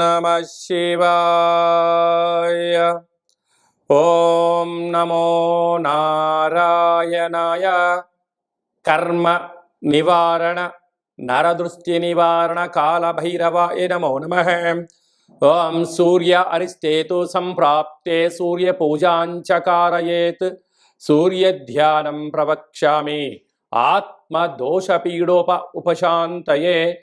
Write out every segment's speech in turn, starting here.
नमः शिवाय। ॐ नमो नारायणाय। कर्म निवारण नरदृष्टिनिवारण कालभैरवाय नमो नमः। ॐ सूर्य अरिष्टेतु सम्प्राप्ते सूर्यपूजाञ्च कारयेत् सूर्यध्यानं प्रवक्ष्यामि। आत्मदोषपीडोप उपशान्तये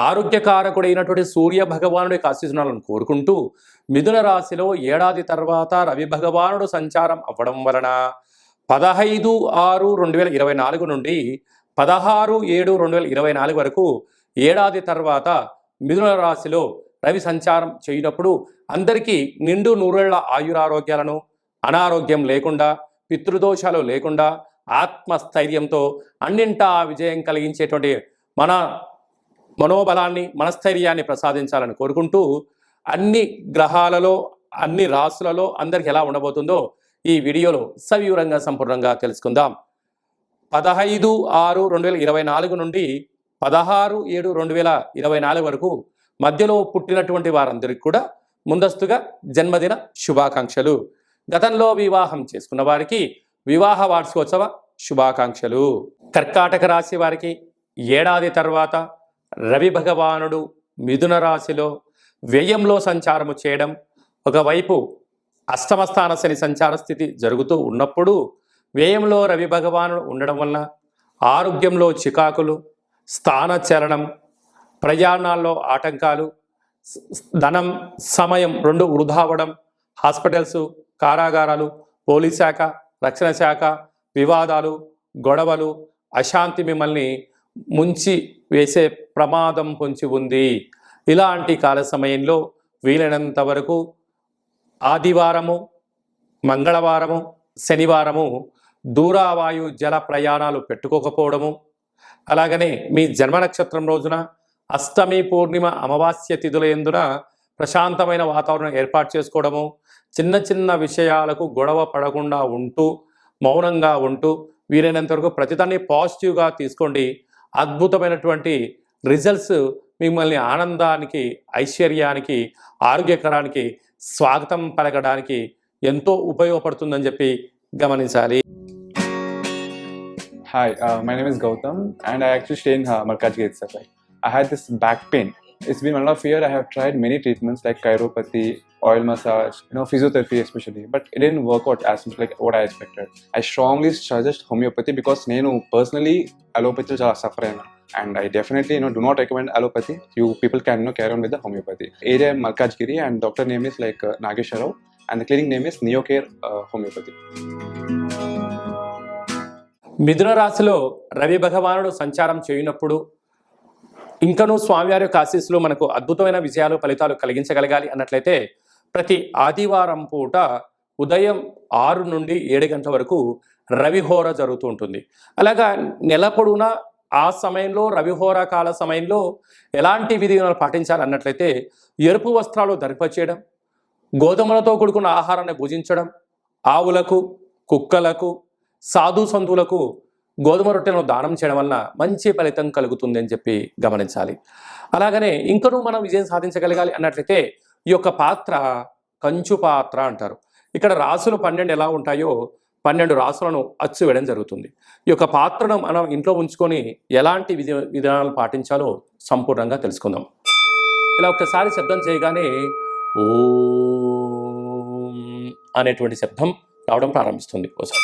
ఆరోగ్యకారకుడైనటువంటి సూర్య భగవానుడి ఆశీస్సులను కోరుకుంటూ మిథున రాశిలో ఏడాది తర్వాత రవి భగవానుడు సంచారం అవ్వడం వలన పదహైదు ఆరు రెండు వేల ఇరవై నాలుగు నుండి పదహారు ఏడు రెండు వేల ఇరవై నాలుగు వరకు ఏడాది తర్వాత మిథున రాశిలో రవి సంచారం చేయనప్పుడు అందరికీ నిండు నూరేళ్ళ ఆయురారోగ్యాలను అనారోగ్యం లేకుండా పితృదోషాలు లేకుండా ఆత్మస్థైర్యంతో అన్నింటా విజయం కలిగించేటువంటి మన మనోబలాన్ని మనస్థైర్యాన్ని ప్రసాదించాలని కోరుకుంటూ అన్ని గ్రహాలలో అన్ని రాసులలో అందరికి ఎలా ఉండబోతుందో ఈ వీడియోలో సవివరంగా సంపూర్ణంగా తెలుసుకుందాం. పదహైదు ఆరు రెండు వేల ఇరవై నాలుగు నుండి పదహారు ఏడు రెండు వేల ఇరవై నాలుగు వరకు మధ్యలో పుట్టినటువంటి వారందరికీ కూడా ముందస్తుగా జన్మదిన శుభాకాంక్షలు. గతంలో వివాహం చేసుకున్న వారికి వివాహ వార్షికోత్సవ శుభాకాంక్షలు. కర్కాటక రాశి వారికి ఏడాది తర్వాత రవి భగవానుడు మిథున రాశిలో వ్యయంలో సంచారము చేయడం ఒకవైపు అష్టమస్థాన శని సంచార స్థితి జరుగుతూ ఉన్నప్పుడు వ్యయంలో రవి భగవానుడు ఉండడం వలన ఆరోగ్యంలో చికాకులు స్థానచలనం ప్రయాణాల్లో ఆటంకాలు ధనం సమయం రెండు వృధా అవ్వడం హాస్పిటల్స్ కారాగారాలు పోలీస్ శాఖ రక్షణ శాఖ వివాదాలు గొడవలు అశాంతి మిమ్మల్ని ముంచి వేసే ప్రమాదం పొంచి ఉంది. ఇలాంటి కాల సమయంలో వీలైనంత వరకు ఆదివారము మంగళవారము శనివారము దూరావాయు జల ప్రయాణాలు పెట్టుకోకపోవడము అలాగనే మీ జన్మ నక్షత్రం రోజున అష్టమి పూర్ణిమ అమావాస్య తిథుల ఎందున ప్రశాంతమైన వాతావరణం ఏర్పాటు చేసుకోవడము చిన్న చిన్న విషయాలకు గొడవ పడకుండా ఉంటూ మౌనంగా ఉంటూ వీలైనంత వరకు ప్రతిదాన్ని పాజిటివ్గా తీసుకోండి. అద్భుతమైనటువంటి రిజల్ట్స్ మిమ్మల్ని ఆనందానికి ఐశ్వర్యానికి ఆరోగ్యకరానికి స్వాగతం పలకడానికి ఎంతో ఉపయోగపడుతుందని చెప్పి గమనించాలి. Hi my name is Gautham and I actual stay in Malkajgiri sir I had this back pain it's been one of year I have tried many treatments like chiropathy oil massage no physiotherapy especially but it in work out as like what I expected I strongly suggest homeopathy because నేను personally అలోపతిలో చాలా suffer అయినా and I definitely you know do not recommend allopathy you people can no care on with homeopathy area Malkajgiri and doctor name is like Nageswara Rao and clinic name is neo care homeopathy మిథున రాశిలో రవి భగవానుడు సంచారం చేయనప్పుడు ఇంకనూ స్వామివారి యొక్క ఆశీస్సులు మనకు అద్భుతమైన విజయాలు ఫలితాలు కలిగించగలగాలి అన్నట్లయితే ప్రతి ఆదివారం పూట ఉదయం ఆరు నుండి ఏడు గంటల వరకు రవిహోర జరుగుతూ ఉంటుంది. అలాగా నెల పొడవునా ఆ సమయంలో రవిహోర కాల సమయంలో ఎలాంటి విధి పాటించాలి అన్నట్లయితే ఎరుపు వస్త్రాలు ధరింపచేయడం గోధుమలతో కూడుకున్న ఆహారాన్ని భుజించడం ఆవులకు కుక్కలకు సాధు సంతులకు గోధుమ రొట్టెలను దానం చేయడం వలన మంచి ఫలితం కలుగుతుంది అని చెప్పి గమనించాలి. అలాగనే ఇంకనూ మనం విజయం సాధించగలగాలి అన్నట్లయితే ఈ యొక్క పాత్ర కంచు పాత్ర అంటారు. ఇక్కడ రాసులు పన్నెండు ఎలా ఉంటాయో పన్నెండు రాసులను అచ్చు వేయడం జరుగుతుంది. ఈ యొక్క పాత్రను మనం ఇంట్లో ఉంచుకొని ఎలాంటి విధి విధానాలు పాటించాలో సంపూర్ణంగా తెలుసుకుందాం. ఇలా ఒక్కసారి శబ్దం చేయగానే ఓ అనేటువంటి శబ్దం రావడం ప్రారంభిస్తుంది. ఒకసారి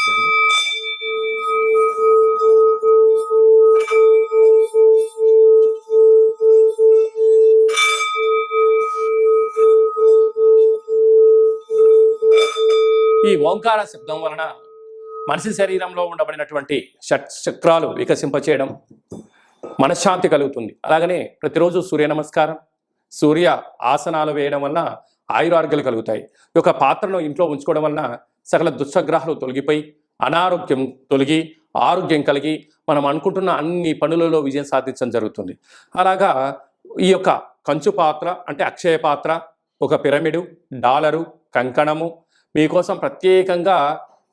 ఈ ఓంకార శబ్దం వలన మనిషి శరీరంలో ఉండబడినటువంటి షట్ చక్రాలు వికసింపచేయడం మనశ్శాంతి కలుగుతుంది. అలాగనే ప్రతిరోజు సూర్య నమస్కారం సూర్య ఆసనాలు వేయడం వలన ఆయురారోగ్యాలు కలుగుతాయి. ఈ యొక్క పాత్రను ఇంట్లో ఉంచుకోవడం వలన సకల దుశ్చగ్రహాలు తొలగిపోయి అనారోగ్యం తొలగి ఆరోగ్యం కలిగి మనం అనుకుంటున్న అన్ని పనులలో విజయం సాధించడం జరుగుతుంది. అలాగా ఈ యొక్క కంచు పాత్ర అంటే అక్షయ పాత్ర ఒక పిరమిడు డాలరు కంకణము మీకోసం ప్రత్యేకంగా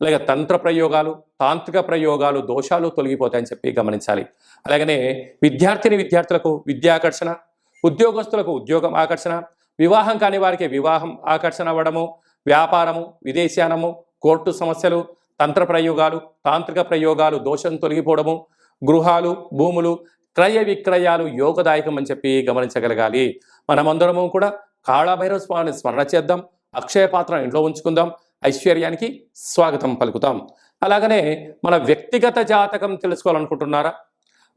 అలాగే తంత్ర ప్రయోగాలు తాంత్రిక ప్రయోగాలు దోషాలు తొలగిపోతాయని చెప్పి గమనించాలి. అలాగనే విద్యార్థిని విద్యార్థులకు విద్యాకర్షణ ఉద్యోగస్తులకు ఉద్యోగం ఆకర్షణ వివాహం కాని వారికి వివాహం ఆకర్షణ అవ్వడము వ్యాపారము విదేశానము కోర్టు సమస్యలు తంత్ర ప్రయోగాలు తాంత్రిక ప్రయోగాలు దోషం తొలగిపోవడము గృహాలు భూములు క్రయ విక్రయాలు యోగదాయకం అని చెప్పి గమనించగలగాలి. మనమందరము కూడా కాళభైరవ స్వామిని స్మరణ చేద్దాం అక్షయ పాత్ర ఇంట్లో ఉంచుకుందాం ఐశ్వర్యానికి స్వాగతం పలుకుతాం. అలాగనే మన వ్యక్తిగత జాతకం తెలుసుకోవాలనుకుంటున్నారా?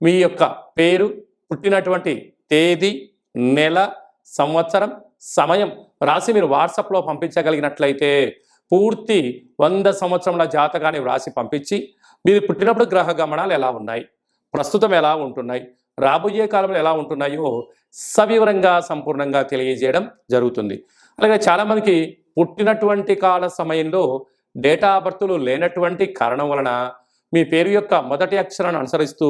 మీ యొక్క పేరు పుట్టినటువంటి తేదీ నెల సంవత్సరం సమయం రాసి మీరు వాట్సాప్లో పంపించగలిగినట్లయితే పూర్తి వంద సంవత్సరముల జాతకాన్ని వ్రాసి పంపించి మీరు పుట్టినప్పుడు గ్రహ గమనాలు ఎలా ఉన్నాయి? ప్రస్తుతం ఎలా ఉంటున్నాయి? రాబోయే కాలంలో ఎలా ఉంటున్నాయో సవివరంగా సంపూర్ణంగా తెలియజేయడం జరుగుతుంది. అలాగే చాలామందికి పుట్టినటువంటి కాల సమయంలో డేటా బర్త్లు లేనటువంటి కారణం వలన మీ పేరు యొక్క మొదటి అక్షరాన్ని అనుసరిస్తూ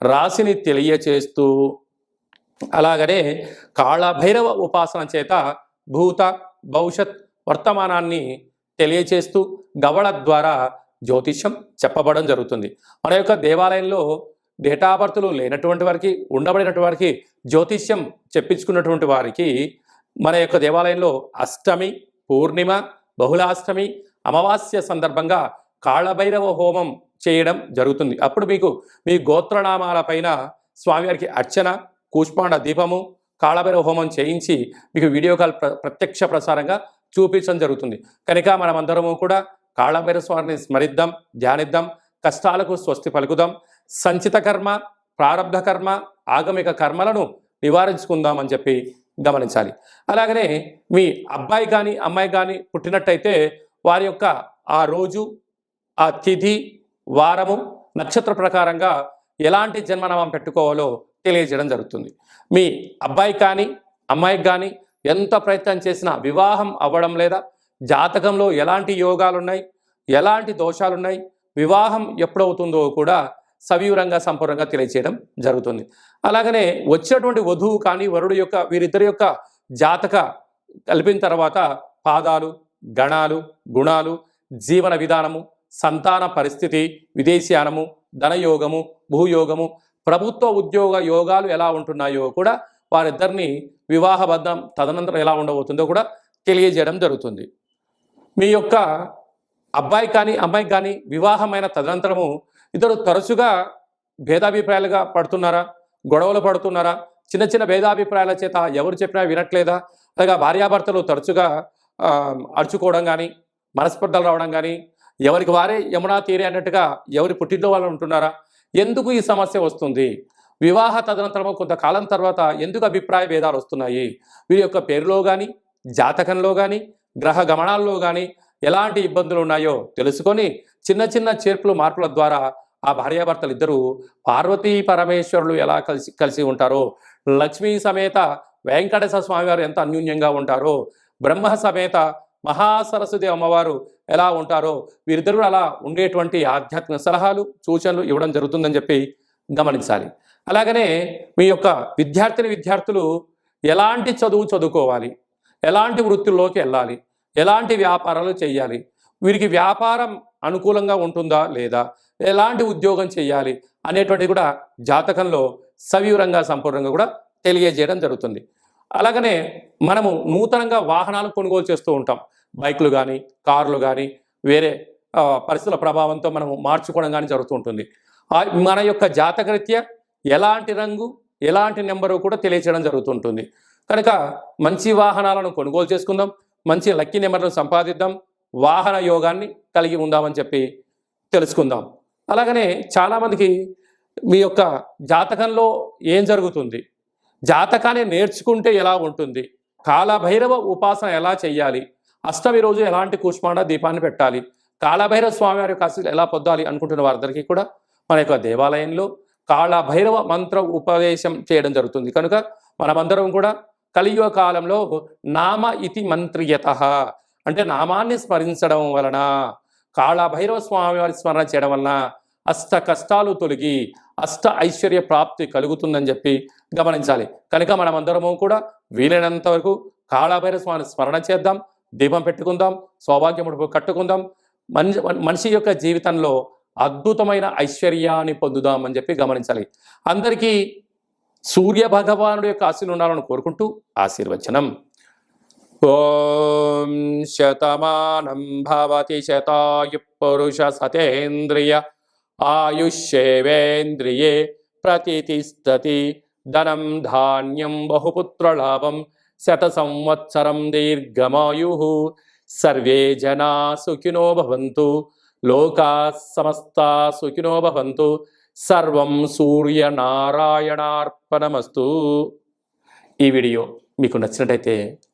రాశిని తెలియచేస్తూ అలాగనే కాళభైరవ ఉపాసన చేత భూత భవిష్యత్ వర్తమానాన్ని తెలియచేస్తూ గవళ ద్వారా జ్యోతిష్యం చెప్పబడడం జరుగుతుంది. మన యొక్క దేవాలయంలో డేటా బర్తులు లేనటువంటి వారికి ఉండబడినటువంటి వారికి జ్యోతిష్యం చెప్పించుకున్నటువంటి వారికి మన యొక్క దేవాలయంలో అష్టమి పూర్ణిమ బహుళాష్టమి అమావాస్య సందర్భంగా కాళభైరవ హోమం చేయడం జరుగుతుంది. అప్పుడు మీకు మీ గోత్రనామాల పైన స్వామివారికి అర్చన కూష్మాండ దీపము కాళభైరవ హోమం చేయించి మీకు వీడియో కాల్ ప్ర ప్రత్యక్ష ప్రసారంగా చూపించడం జరుగుతుంది. కనుక మనమందరము కూడా కాళభైరవ స్వామిని స్మరిద్దాం ధ్యానిద్దాం కష్టాలకు స్వస్తి పలుకుదాం. సంచిత కర్మ ప్రారంభ కర్మ ఆగమిక కర్మలను నివారించుకుందామని చెప్పి గమనించాలి. అలాగనే మీ అబ్బాయి కానీ అమ్మాయి కానీ పుట్టినట్టయితే వారి యొక్క ఆ రోజు ఆ తిథి వారము నక్షత్ర ప్రకారంగా ఎలాంటి జన్మనామం పెట్టుకోవాలో తెలియజేయడం జరుగుతుంది. మీ అబ్బాయి కానీ అమ్మాయికి కానీ ఎంత ప్రయత్నం చేసినా వివాహం అవ్వడం లేదా జాతకంలో ఎలాంటి యోగాలు ఉన్నాయి ఎలాంటి దోషాలు ఉన్నాయి వివాహం ఎప్పుడవుతుందో కూడా సవివరంగా సంపూర్ణంగా తెలియచేయడం జరుగుతుంది. అలాగనే వచ్చినటువంటి వధువు కానీ వరుడు యొక్క వీరిద్దరి యొక్క జాతక కలిపిన తర్వాత పాదాలు గణాలు గుణాలు జీవన విధానము సంతాన పరిస్థితి విదేశీయానము ధనయోగము భూయోగము ప్రభుత్వ ఉద్యోగ యోగాలు ఎలా ఉంటున్నాయో కూడా వారిద్దరిని వివాహబద్ధం తదనంతరం ఎలా ఉండబోతుందో కూడా తెలియజేయడం జరుగుతుంది. మీ యొక్క అబ్బాయి కానీ అమ్మాయి కానీ వివాహమైన తదనంతరము ఇద్దరు తరచుగా భేదాభిప్రాయాలుగా పడుతున్నారా? గొడవలు పడుతున్నారా? చిన్న చిన్న భేదాభిప్రాయాల చేత ఎవరు చెప్పినా వినట్లేదా? అలాగా భార్యాభర్తలు తరచుగా అరుచుకోవడం కానీ మనస్పర్ధలు రావడం కానీ ఎవరికి వారే యమునా తీరే అన్నట్టుగా ఎవరి పుట్టింట్లో వాళ్ళు ఉంటున్నారా? ఎందుకు ఈ సమస్య వస్తుంది? వివాహ తదనంతరం కొంతకాలం తర్వాత ఎందుకు అభిప్రాయ భేదాలు వస్తున్నాయి? వీరి యొక్క పేరులో కానీ జాతకంలో కానీ గ్రహ గమనాల్లో కానీ ఎలాంటి ఇబ్బందులు ఉన్నాయో తెలుసుకొని చిన్న చిన్న చేర్పులు మార్పుల ద్వారా ఆ భార్యాభర్తలు ఇద్దరు పార్వతీ పరమేశ్వరులు ఎలా కలిసి కలిసి ఉంటారో లక్ష్మీ సమేత వెంకటేశ్వర స్వామి వారు ఎంత అన్యూన్యంగా ఉంటారో బ్రహ్మ సమేత మహాసరస్వతి అమ్మవారు ఎలా ఉంటారో వీరిద్దరు అలా ఉండేటువంటి ఆధ్యాత్మిక సలహాలు సూచనలు ఇవ్వడం జరుగుతుందని చెప్పి గమనించాలి. అలాగనే మీ యొక్క విద్యార్థిని విద్యార్థులు ఎలాంటి చదువు చదువుకోవాలి? ఎలాంటి వృత్తుల్లోకి వెళ్ళాలి? ఎలాంటి వ్యాపారాలు చేయాలి? వీరికి వ్యాపారం అనుకూలంగా ఉంటుందా లేదా? ఎలాంటి ఉద్యోగం చేయాలి అనేటువంటిది కూడా జాతకంలో సవివరంగా సంపూర్ణంగా కూడా తెలియజేయడం జరుగుతుంది. అలాగనే మనము నూతనంగా వాహనాలు కొనుగోలు చేస్తూ ఉంటాం. బైకులు కానీ కార్లు కానీ వేరే పరిస్థితుల ప్రభావంతో మనము మార్చుకోవడం కానీ జరుగుతూ ఉంటుంది. ఆ, మన యొక్క జాతకరీత్యా ఎలాంటి రంగు ఎలాంటి నెంబరు కూడా తెలియచేయడం జరుగుతుంటుంది కనుక మంచి వాహనాలను కొనుగోలు చేసుకుందాం. మంచి లక్కీ నెంబర్లను సంపాదిద్దాం. వాహన యోగాన్ని కలిగి ఉందామని చెప్పి తెలుసుకుందాం. అలాగనే చాలామందికి మీ యొక్క జాతకంలో ఏం జరుగుతుంది? జాతకాన్ని నేర్చుకుంటే ఎలా ఉంటుంది? కాలభైరవ ఉపాసన ఎలా చేయాలి అష్టమి రోజు ఎలాంటి కూష్మాండ దీపాన్ని పెట్టాలి? కాళభైరవ స్వామివారి యొక్క ఎలా పొందాలి అనుకుంటున్న వారందరికీ కూడా మన యొక్క దేవాలయంలో కాళభైరవ మంత్ర ఉపదేశం చేయడం జరుగుతుంది. కనుక మనమందరం కూడా కలియుగ కాలంలో నామ ఇతి మంత్రియత అంటే నామాన్ని స్మరించడం వలన కాళభైరవ స్వామి వారి స్మరణ చేయడం వలన అష్ట కష్టాలు తొలగి అష్ట ఐశ్వర్య ప్రాప్తి కలుగుతుందని చెప్పి గమనించాలి. కనుక మనమందరము కూడా వీలైనంత వరకు కాళభైరవ స్వామిని స్మరణ చేద్దాం దీపం పెట్టుకుందాం సౌభాగ్యముడు కట్టుకుందాం మనిషి మనిషి యొక్క జీవితంలో అద్భుతమైన ఐశ్వర్యాన్ని పొందుదామని చెప్పి గమనించాలి. అందరికీ సూర్య భగవానుడి యొక్క ఆశీలు ఉండాలని కోరుకుంటూ ఆశీర్వచనం. ఓం శతమానం భవతి శతాయు పురుష సతేంద్రియ ఆయుష్యేవేంద్రియే ప్రతిష్టతి ధనం ధాన్యం బహుపుత్రలాభం శత సంవత్సరం దీర్ఘమాయు సర్వే జనా సుఖినో భవంతు లోకా సమస్తా సుఖినో భవంతు సర్వం సూర్యనారాయణార్పణమస్తు ఈ వీడియో మీకు నచ్చినట్టయితే